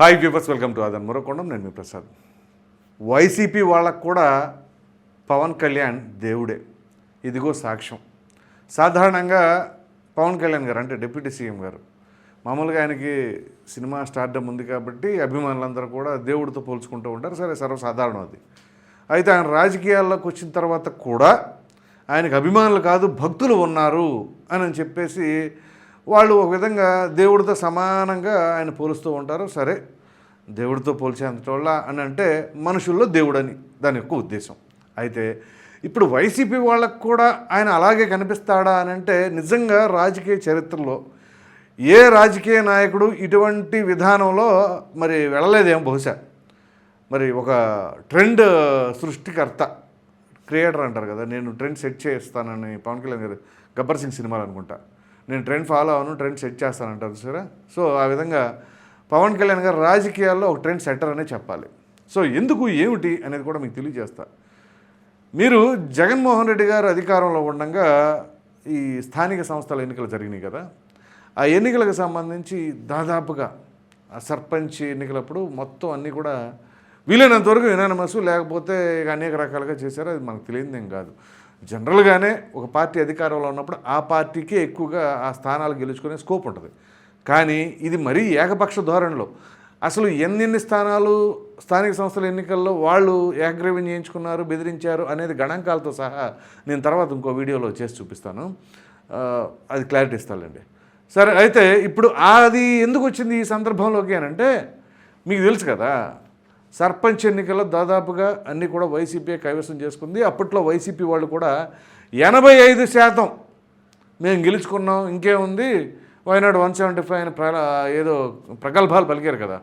hi viewers welcome to అదన్ మరొకొండం నేను మీ Prasad. YCP వాళ్ళకు కూడా పవన్ కళ్యాణ్ దేవుడే. ఇదిగో సాక్ష్యం. సాధారణంగా పవన్ కళ్యాణ్ గారు అంటే డిప్యూటీ సీఎం గారు మామూలుగా ఆయనకి సినిమా స్టార్డమ్ ఉంది కాబట్టి అభిమానులందరూ కూడా దేవుడితో పోల్చుకుంటూ ఉంటారు. సరే సర్వసాధారణం అది. అయితే ఆయన రాజకీయాల్లోకి వచ్చిన తర్వాత కూడా ఆయనకు అభిమానులు కాదు భక్తులు ఉన్నారు అని చెప్పేసి వాళ్ళు ఒక విధంగా దేవుడితో సమానంగా ఆయన పోలుస్తూ ఉంటారు. సరే దేవుడితో పోల్చేంతటోళ్ళ అని అంటే మనుషుల్లో దేవుడని దాని యొక్క ఉద్దేశం. అయితే ఇప్పుడు వైసీపీ వాళ్ళకు కూడా ఆయన అలాగే కనిపిస్తాడా అని అంటే నిజంగా రాజకీయ చరిత్రలో ఏ రాజకీయ నాయకుడు ఇటువంటి విధానంలో మరి వెళ్ళలేదేమో బహుశా. మరి ఒక ట్రెండ్ సృష్టికర్త క్రియేటర్ అంటారు కదా నేను ట్రెండ్ సెట్ చేస్తానని పవన్ కళ్యాణ్ గారు గబ్బర్ సింగ్ సినిమాలు అనుకుంటా. నేను ట్రెండ్ ఫాలో అవను ట్రెండ్ సెట్ చేస్తానంటారు సరే సో ఆ విధంగా పవన్ కళ్యాణ్ గారు రాజకీయాల్లో ఒక ట్రెండ్ సెట్టర్ అనే చెప్పాలి. సో ఎందుకు ఏమిటి అనేది కూడా మీకు తెలియజేస్తా. మీరు జగన్మోహన్ రెడ్డి గారు అధికారంలో ఉండగా ఈ స్థానిక సంస్థల ఎన్నికలు జరిగినాయి కదా. ఆ ఎన్నికలకు సంబంధించి దాదాపుగా సర్పంచ్ ఎన్నికలప్పుడు మొత్తం అన్నీ కూడా వీలైనంత వరకు యునానమస్ లేకపోతే ఇక అనేక రకాలుగా చేశారు. అది మనకు తెలియదేం కాదు. జనరల్గానే ఒక పార్టీ అధికారంలో ఉన్నప్పుడు ఆ పార్టీకే ఎక్కువగా ఆ స్థానాలు గెలుచుకునే స్కోప్ ఉంటుంది. కానీ ఇది మరీ ఏకపక్ష ధోరణిలో. అసలు ఎన్నెన్ని స్థానాలు స్థానిక సంస్థల ఎన్నికల్లో వాళ్ళు ఏకగ్రీవం చేయించుకున్నారు బెదిరించారు అనేది గణాంకాలతో సహా నేను తర్వాత ఇంకో వీడియోలో చేసి చూపిస్తాను. అది క్లారిటీ ఇస్తానండి సరే అయితే ఇప్పుడు అది ఎందుకు వచ్చింది ఈ సందర్భంలోకి అని అంటే మీకు తెలుసు కదా సర్పంచ్ ఎన్నికల్లో దాదాపుగా అన్నీ కూడా వైసీపీ కైవసం చేసుకుంది. అప్పట్లో వైసీపీ వాళ్ళు కూడా ఎనభై ఐదు శాతం మేము గెలుచుకున్నాం ఇంకేముంది వైనాడు వన్ సెవెంటీ ఫైవ్ అని ప్ర ఏదో ప్రగల్భాలు పలికారు కదా.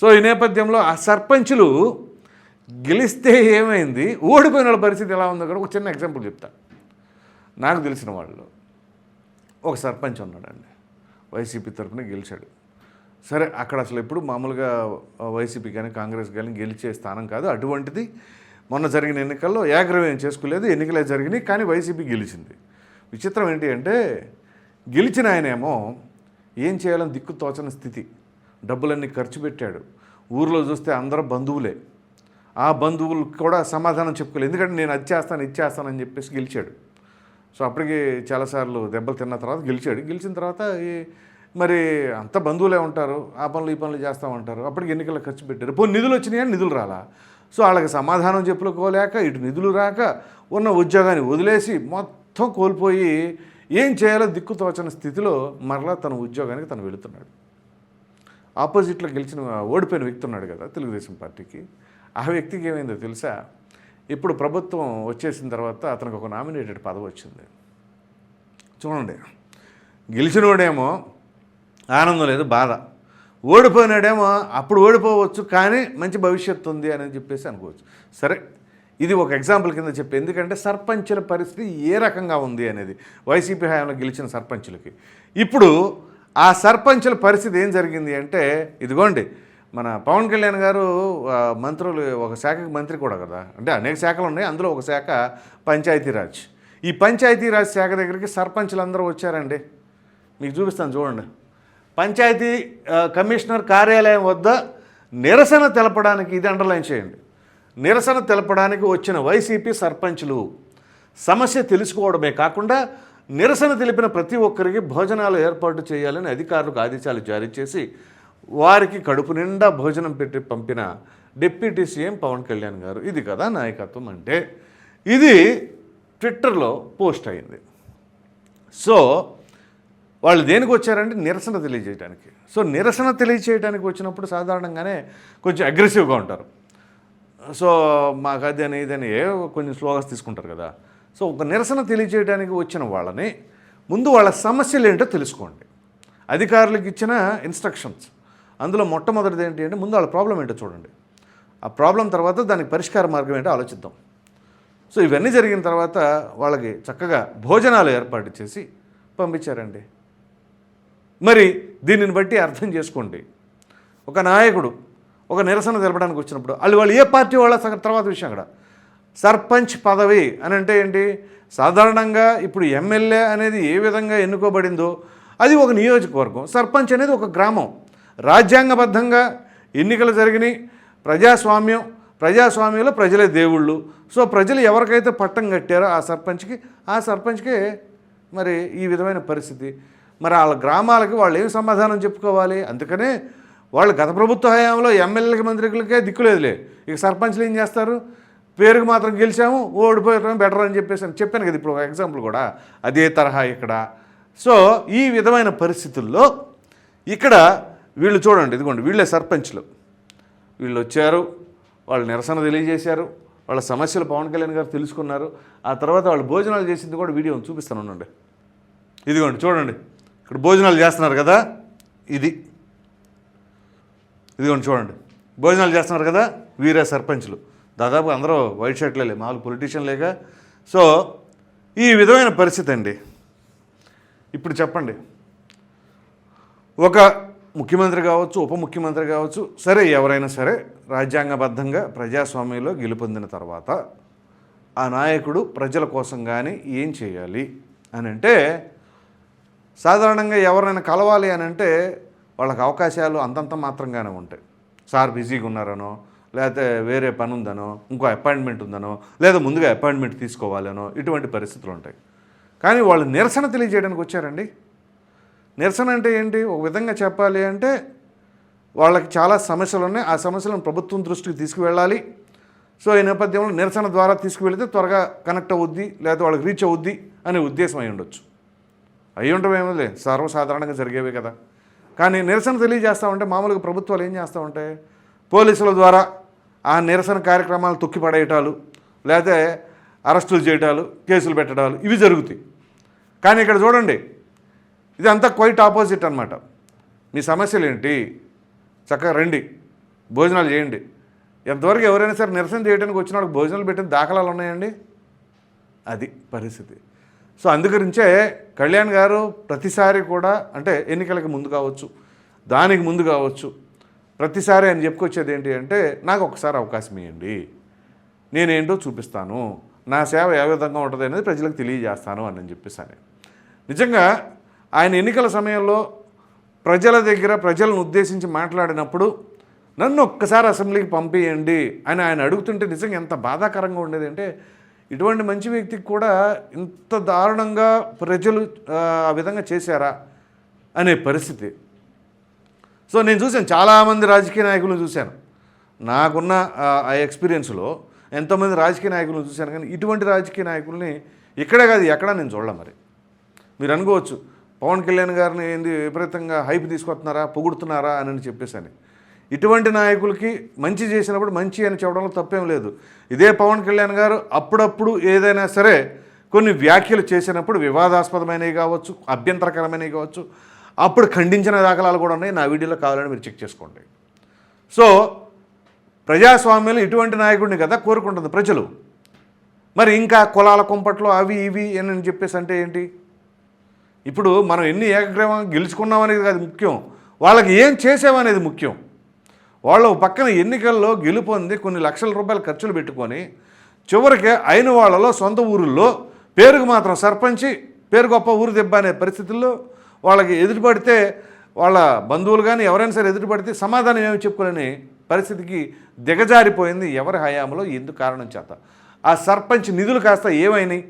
సో ఈ నేపథ్యంలో ఆ సర్పంచులు గెలిస్తే ఏమైంది ఓడిపోయిన వాళ్ళ పరిస్థితి ఎలా ఉందో కూడా ఒక చిన్న ఎగ్జాంపుల్ చెప్తా. నాకు తెలిసిన వాళ్ళు ఒక సర్పంచ్ ఉన్నాడండి. వైసీపీ తరఫున గెలిచాడు. సరే అక్కడ అసలు ఎప్పుడు మామూలుగా వైసీపీ కానీ కాంగ్రెస్ కానీ గెలిచే స్థానం కాదు. అటువంటిది మొన్న జరిగిన ఎన్నికల్లో ఏకగ్రవం చేసుకోలేదు ఎన్నికలే జరిగినాయి కానీ వైసీపీ గెలిచింది. విచిత్రం ఏంటి అంటే గెలిచిన ఆయనేమో ఏం చేయాలని దిక్కు తోచని స్థితి. డబ్బులన్నీ ఖర్చు పెట్టాడు. ఊర్లో చూస్తే అందరూ బంధువులే. ఆ బంధువులు కూడా సమాధానం చెప్పుకోలేదు. ఎందుకంటే నేను అది చేస్తాను ఇది చేస్తానని చెప్పేసి గెలిచాడు. సో అప్పటికి చాలాసార్లు దెబ్బలు తిన్న తర్వాత గెలిచాడు. గెలిచిన తర్వాత ఈ మరి అంత బంధువులే ఉంటారు ఆ పనులు ఈ పనులు చేస్తామంటారు అప్పటికి ఎన్నికల ఖర్చు పెట్టారు. పో నిధులు వచ్చినాయి? అని నిధులు రాలా. సో వాళ్ళకి సమాధానం చెప్పుకోలేక ఇటు నిధులు రాక ఉన్న ఉద్యోగాన్ని వదిలేసి మొత్తం కోల్పోయి ఏం చేయాలో దిక్కు తోచని స్థితిలో మరలా తన ఉద్యోగానికి తను వెళుతున్నాడు. ఆపోజిట్లో గెలిచిన ఓడిపోయిన వ్యక్తి ఉన్నాడు కదా తెలుగుదేశం పార్టీకి. ఆ వ్యక్తికి ఏమైందో తెలుసా? ఇప్పుడు ప్రభుత్వం వచ్చేసిన తర్వాత అతనికి ఒక నామినేటెడ్ పదవి వచ్చింది. చూడండి. గెలిచినోడేమో ఆనందం లేదు బాధ. ఓడిపోయినాడేమో అప్పుడు ఓడిపోవచ్చు కానీ మంచి భవిష్యత్తు ఉంది అని చెప్పేసి అనుకోవచ్చు. సరే ఇది ఒక ఎగ్జాంపుల్ కింద చెప్పి ఎందుకంటే సర్పంచుల పరిస్థితి ఏ రకంగా ఉంది అనేది వైసీపీ హయాంలో గెలిచిన సర్పంచులకి. ఇప్పుడు ఆ సర్పంచుల పరిస్థితి ఏం జరిగింది అంటే ఇదిగోండి మన పవన్ కళ్యాణ్ గారు మంత్రులు ఒక శాఖకి మంత్రి కూడా కదా. అంటే అనేక శాఖలు ఉన్నాయి అందులో ఒక శాఖ పంచాయతీరాజ్. ఈ పంచాయతీరాజ్ శాఖ దగ్గరికి సర్పంచులు అందరూ వచ్చారండి. మీకు చూపిస్తాను చూడండి. పంచాయతీ కమిషనర్ కార్యాలయం వద్ద నిరసన తెలపడానికి ఇది అండర్లైన్ చేయండి. నిరసన తెలపడానికి వచ్చిన వైసీపీ సర్పంచులు సమస్య తెలుసుకోవడమే కాకుండా నిరసన తెలిపిన ప్రతి ఒక్కరికి భోజనాలు ఏర్పాటు చేయాలని అధికారులకు ఆదేశాలు జారీ చేసి వారికి కడుపు నిండా భోజనం పెట్టి పంపిన డిప్యూటీ సీఎం పవన్ కళ్యాణ్ గారు. ఇది కదా నాయకత్వం అంటే. ఇది ట్విట్టర్లో పోస్ట్ అయింది. సో వాళ్ళు దేనికి వచ్చారంటే నిరసన తెలియజేయడానికి సో నిరసన తెలియజేయడానికి వచ్చినప్పుడు సాధారణంగానే కొంచెం అగ్రెసివ్గా ఉంటారు. సో మాకు అది అని ఇదని ఏ కొంచెం స్లోగాస్ తీసుకుంటారు కదా. సో ఒక నిరసన తెలియజేయడానికి వచ్చిన వాళ్ళని ముందు వాళ్ళ సమస్యలు ఏంటో తెలుసుకోండి. అధికారులకు ఇచ్చిన ఇన్స్ట్రక్షన్స్ అందులో మొట్టమొదటిది ఏంటి అంటే ముందు వాళ్ళ ప్రాబ్లం ఏంటో చూడండి. ఆ ప్రాబ్లం తర్వాత దానికి పరిష్కార మార్గం ఏంటో ఆలోచిద్దాం. సో ఇవన్నీ జరిగిన తర్వాత వాళ్ళకి చక్కగా భోజనాలు ఏర్పాటు చేసి పంపించారండి. మరి దీనిని బట్టి అర్థం చేసుకోండి. ఒక నాయకుడు ఒక నిరసన తెలపడానికి వచ్చినప్పుడు వాళ్ళు వాళ్ళు ఏ పార్టీ వాళ్ళ తర్వాత విషయం అక్కడ. సర్పంచ్ పదవి అని అంటే ఏంటి? సాధారణంగా ఇప్పుడు ఎమ్మెల్యే అనేది ఏ విధంగా ఎన్నుకోబడిందో అది ఒక నియోజకవర్గం సర్పంచ్ అనేది ఒక గ్రామం. రాజ్యాంగబద్ధంగా ఎన్నికలు జరిగినాయి ప్రజాస్వామ్యం ప్రజాస్వామ్యంలో ప్రజలే దేవుళ్ళు. సో ప్రజలు ఎవరికైతే పట్టం కట్టారో ఆ సర్పంచ్కి ఆ సర్పంచ్కే మరి ఈ విధమైన పరిస్థితి. మరి వాళ్ళ గ్రామాలకి వాళ్ళు ఏం సమాధానం చెప్పుకోవాలి? అందుకనే వాళ్ళు గత ప్రభుత్వ హయాంలో ఎమ్మెల్యేలకి మంత్రికులకే దిక్కులేదులే ఇక సర్పంచ్లు ఏం చేస్తారు? పేరుకు మాత్రం గెలిచాము ఓడిపోయడం బెటర్ అని చెప్పేసి అని చెప్పాను కదా ఇప్పుడు ఒక ఎగ్జాంపుల్ కూడా. అదే తరహా ఇక్కడ. సో ఈ విధమైన పరిస్థితుల్లో ఇక్కడ వీళ్ళు చూడండి ఇదిగోండి వీళ్ళే సర్పంచ్లు. వీళ్ళు వచ్చారు వాళ్ళు నిరసన తెలియజేశారు వాళ్ళ సమస్యలు పవన్ కళ్యాణ్ గారు తెలుసుకున్నారు. ఆ తర్వాత వాళ్ళు భోజనాలు చేసింది కూడా వీడియో చూపిస్తాను ఉండండి. ఇదిగోండి చూడండి. ఇక్కడ భోజనాలు చేస్తున్నారు కదా ఇది. ఇదిగోండి చూడండి. భోజనాలు చేస్తున్నారు కదా వీరే సర్పంచ్లు. దాదాపు అందరూ వైట్ షర్ట్లే మామూలు పొలిటీషియన్లేక సో ఈ విధమైన పరిస్థితి అండి. ఇప్పుడు చెప్పండి. ఒక ముఖ్యమంత్రి కావచ్చు ఉప ముఖ్యమంత్రి కావచ్చు సరే ఎవరైనా సరే రాజ్యాంగబద్ధంగా ప్రజాస్వామ్యంలో గెలుపొందిన తర్వాత ఆ నాయకుడు ప్రజల కోసం కానీ ఏం చేయాలి అని అంటే సాధారణంగా ఎవరైనా కలవాలి అని అంటే వాళ్ళకి అవకాశాలు అంతంత మాత్రంగానే ఉంటాయి. సార్ బిజీగా ఉన్నారనో లేకపోతే వేరే పని ఉందనో ఇంకో అపాయింట్మెంట్ ఉందనో లేదా ముందుగా అపాయింట్మెంట్ తీసుకోవాలనో ఇటువంటి పరిస్థితులు ఉంటాయి. కానీ వాళ్ళు నిరసన తెలియజేయడానికి వచ్చారండి. నిరసన అంటే ఏంటి? ఒక విధంగా చెప్పాలి అంటే వాళ్ళకి చాలా సమస్యలు ఉన్నాయి. ఆ సమస్యలను ప్రభుత్వం దృష్టికి తీసుకువెళ్ళాలి. సో ఈ నేపథ్యంలో నిరసన ద్వారా తీసుకువెళితే త్వరగా కనెక్ట్ అవుద్ది లేదా వాళ్ళకి రీచ్ అవుద్ది అనే ఉద్దేశం అయి ఉండొచ్చు. అయి ఉండవేమోలే సర్వసాధారణంగా జరిగేవే కదా. కానీ నిరసన తెలియజేస్తామంటే మామూలుగా ప్రభుత్వాలు ఏం చేస్తూ ఉంటాయి పోలీసుల ద్వారా ఆ నిరసన కార్యక్రమాలు తొక్కిపడేయటాలు లేకపోతే అరెస్టులు చేయటాలు కేసులు పెట్టడాలు ఇవి జరుగుతాయి. కానీ ఇక్కడ చూడండి ఇది అంతా క్వైట్ ఆపోజిట్ అనమాట మీ సమస్యలు ఏంటి? చక్కగా రండి భోజనాలు చేయండి. ఎంతవరకు ఎవరైనా సరే నిరసన చేయడానికి వచ్చిన వాళ్ళకి భోజనాలు పెట్టిన దాఖలాలు ఉన్నాయండి? అది పరిస్థితి. సో అందుగురించే కళ్యాణ్ గారు ప్రతిసారి కూడా అంటే ఎన్నికలకు ముందు కావచ్చు దానికి ముందు కావచ్చు ప్రతిసారి ఆయన చెప్పుకొచ్చేది ఏంటి అంటే నాకు ఒకసారి అవకాశం ఇవ్వండి నేనేంటో చూపిస్తాను. నా సేవ ఏ విధంగా ఉంటుంది అనేది ప్రజలకు తెలియజేస్తాను అని నేను చెప్పేసి నిజంగా ఆయన ఎన్నికల సమయంలో ప్రజల దగ్గర ప్రజలను ఉద్దేశించి మాట్లాడినప్పుడు నన్ను ఒక్కసారి అసెంబ్లీకి పంపించండి అని ఆయన అడుగుతుంటే నిజంగా ఎంత బాధాకరంగా ఉండేది అంటే ఇటువంటి మంచి వ్యక్తికి కూడా ఇంత దారుణంగా ప్రజలు ఆ, విధంగా చేశారా అనే పరిస్థితి. సో నేను చూశాను చాలామంది రాజకీయ నాయకులను చూశాను. నాకున్న ఆ- ఆ ఎక్స్పీరియన్స్లో ఎంతోమంది రాజకీయ నాయకులను చూశాను కానీ ఇటువంటి రాజకీయ నాయకుల్ని ఇక్కడే కాదు ఎక్కడా నేను చూడలే మరి. మీరు అనుకోవచ్చు పవన్ కళ్యాణ్ గారిని ఏంది విపరీతంగా హైప్ తీసుకొస్తున్నారా పొగుడుతున్నారా అని చెప్పేసి అని ఇటువంటి నాయకులకి మంచి చేసినప్పుడు మంచి అని చెప్పడంలో తప్పేం లేదు. ఇదే పవన్ కళ్యాణ్ గారు అప్పుడప్పుడు ఏదైనా సరే కొన్ని వ్యాఖ్యలు చేసినప్పుడు వివాదాస్పదమైనవి కావచ్చు అభ్యంతరకరమైనవి కావచ్చు అప్పుడు ఖండించిన దాఖలాలు కూడా ఉన్నాయి. నా వీడియోలో కావాలని మీరు చెక్ చేసుకోండి. సో ప్రజాస్వామ్యంలో ఇటువంటి నాయకుడిని కదా కోరుకుంటుంది ప్రజలు. మరి ఇంకా కులాల కుంపట్లు అవి ఇవి అని చెప్పేసి అంటే ఏంటి? ఇప్పుడు మనం ఎన్ని ఏకగ్రీవంగా గెలుచుకున్నాం అనేది కాదు ముఖ్యం. వాళ్ళకి ఏం చేసామనేది ముఖ్యం. వాళ్ళు పక్కన ఎన్నికల్లో గెలుపొంది కొన్ని లక్షల రూపాయలు ఖర్చులు పెట్టుకొని చివరికి అయిన వాళ్ళలో సొంత ఊరుల్లో పేరుకు మాత్రం సర్పంచి పేరు గొప్ప ఊరు దెబ్బ అనే పరిస్థితుల్లో వాళ్ళకి ఎదురుపడితే వాళ్ళ బంధువులు కానీ ఎవరైనా సరే ఎదురుపడితే సమాధానం ఏమి చెప్పుకోలేని పరిస్థితికి దిగజారిపోయింది ఎవరి హయాంలో ఎందుకు కారణం చేత? ఆ సర్పంచ్ నిధులు కాస్త ఏమైనాయి?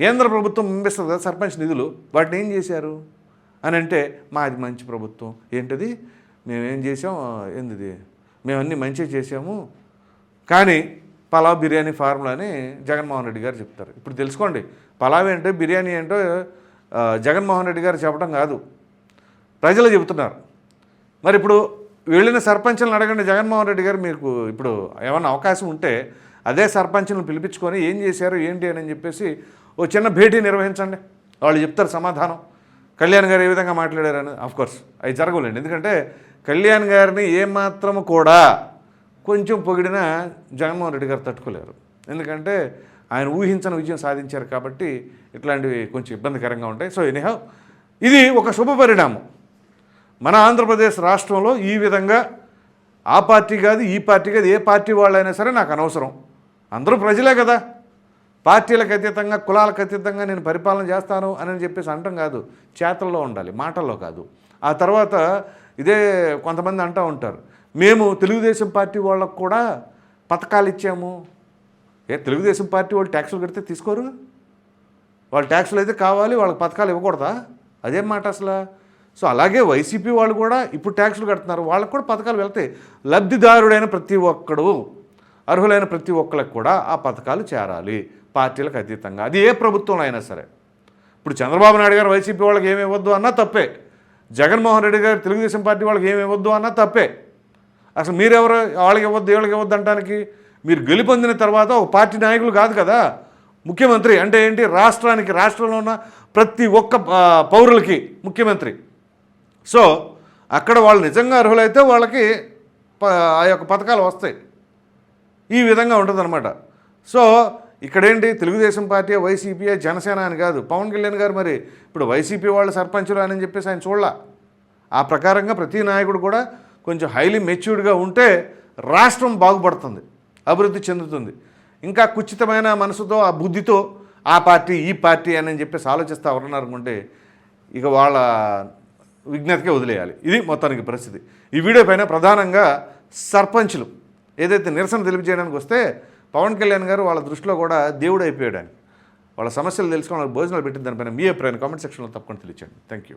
కేంద్ర ప్రభుత్వం పంపిస్తుంది కదా సర్పంచ్ నిధులు వాటిని ఏం చేశారు? అని అంటే మాది మంచి ప్రభుత్వం. ఏంటది? మేమేం చేసాం ఏంది మేమన్నీ మంచిగా చేసాము కానీ పలావ్ బిర్యానీ ఫార్ములా అని జగన్మోహన్ రెడ్డి గారు చెప్తారు. ఇప్పుడు తెలుసుకోండి పలావ్ ఏంటో బిర్యానీ ఏంటో జగన్మోహన్ రెడ్డి గారు చెప్పడం కాదు. ప్రజలు చెబుతున్నారు. మరి ఇప్పుడు వెళ్ళిన సర్పంచ్లను అడగండి. జగన్మోహన్ రెడ్డి గారు మీకు ఇప్పుడు ఏమన్నా అవకాశం ఉంటే అదే సర్పంచ్లను పిలిపించుకొని ఏం చేశారు ఏంటి అని చెప్పేసి ఓ చిన్న భేటీ నిర్వహించండి. వాళ్ళు చెప్తారు సమాధానం. కళ్యాణ్ గారు ఏ విధంగా మాట్లాడారని? కోర్స్ అవి జరగలేండి ఎందుకంటే కళ్యాణ్ గారిని ఏమాత్రము కూడా కొంచెం పొగిడినా జగన్మోహన్ రెడ్డి గారు తట్టుకోలేరు. ఎందుకంటే ఆయన ఊహించని విజయం సాధించారు కాబట్టి ఇట్లాంటివి కొంచెం ఇబ్బందికరంగా ఉంటాయి. సో ఎనీహౌ ఇది ఒక శుభ పరిణామం. మన ఆంధ్రప్రదేశ్ రాష్ట్రంలో ఈ విధంగా ఆ పార్టీ కాదు ఈ పార్టీ కాదు ఏ పార్టీ వాళ్ళైనా సరే నాకు అనవసరం. అందరూ ప్రజలే కదా. పార్టీలకు అతీతంగా కులాలకు అతీతంగా నేను పరిపాలన చేస్తాను అని చెప్పేసి అనటం కాదు. చేతల్లో ఉండాలి మాటల్లో కాదు. ఆ తర్వాత ఇదే కొంతమంది అంటూ ఉంటారు. మేము తెలుగుదేశం పార్టీ వాళ్ళకు కూడా పథకాలు ఇచ్చాము. ఏ తెలుగుదేశం పార్టీ వాళ్ళు ట్యాక్సులు కడితే తీసుకోరు? వాళ్ళ ట్యాక్సులు అయితే కావాలి వాళ్ళకి పథకాలు ఇవ్వకూడదా? అదేం మాట అసలు? సో అలాగే వైసీపీ వాళ్ళు కూడా ఇప్పుడు ట్యాక్సులు కడుతున్నారు. వాళ్ళకు కూడా పథకాలు వెళ్తాయి. లబ్ధిదారుడైన ప్రతి ఒక్కడు అర్హులైన ప్రతి ఒక్కరికి కూడా ఆ పథకాలు చేరాలి పార్టీలకు అతీతంగా. అది ఏ ప్రభుత్వంలో అయినా సరే. ఇప్పుడు చంద్రబాబు నాయుడు గారు వైసీపీ వాళ్ళకి ఏమి ఇవ్వద్దు అన్నా తప్పే. జగన్మోహన్ రెడ్డి గారు తెలుగుదేశం పార్టీ వాళ్ళకి ఏమి ఇవ్వద్దు అన్నా తప్పే. అసలు మీరెవరు? వాళ్ళకి ఇవ్వద్దు వీళ్ళకి ఇవ్వద్దు అంటానికి మీరు గెలుపొందిన తర్వాత ఒక పార్టీ నాయకులు కాదు కదా. ముఖ్యమంత్రి అంటే ఏంటి? రాష్ట్రానికి రాష్ట్రంలో ఉన్న ప్రతి ఒక్క పౌరులకి ముఖ్యమంత్రి. సో అక్కడ వాళ్ళు నిజంగా అర్హులైతే వాళ్ళకి ప- ఆ యొక్క పథకాలు వస్తాయి. ఈ విధంగా ఉంటుందన్నమాట. సో ఇక్కడేంటి? తెలుగుదేశం పార్టీ వైసీపీ జనసేన అని కాదు. పవన్ కళ్యాణ్ గారు మరి ఇప్పుడు వైసీపీ వాళ్ళు సర్పంచులు అని చెప్పేసి ఆయన చూడాల. ఆ ప్రకారంగా ప్రతి నాయకుడు కూడా కొంచెం హైలీ మెచ్యూర్డ్గా ఉంటే రాష్ట్రం బాగుపడుతుంది అభివృద్ధి చెందుతుంది. ఇంకా కుచితమైన మనసుతో ఆ బుద్ధితో ఆ పార్టీ ఈ పార్టీ అని చెప్పేసి ఆలోచిస్తూ ఎవరన్నారు ఇక వాళ్ళ విజ్ఞతకే వదిలేయాలి. ఇది మొత్తానికి పరిస్థితి. ఈ వీడియో పైన ప్రధానంగా సర్పంచ్లు ఏదైతే నిరసన తెలియజేయడానికి వస్తే పవన్ కళ్యాణ్ గారు వాళ్ళ దృష్టిలో కూడా దేవుడు అయిపోయాడు వాళ్ళ సమస్యలు తెలుసుకొని వాళ్ళకి భోజనాలు పెట్టిన దానిపైన మీ అభిప్రాయం కామెంట్ సెక్షన్లో తప్పకుండా తెలియచండి థ్యాంక్ యూ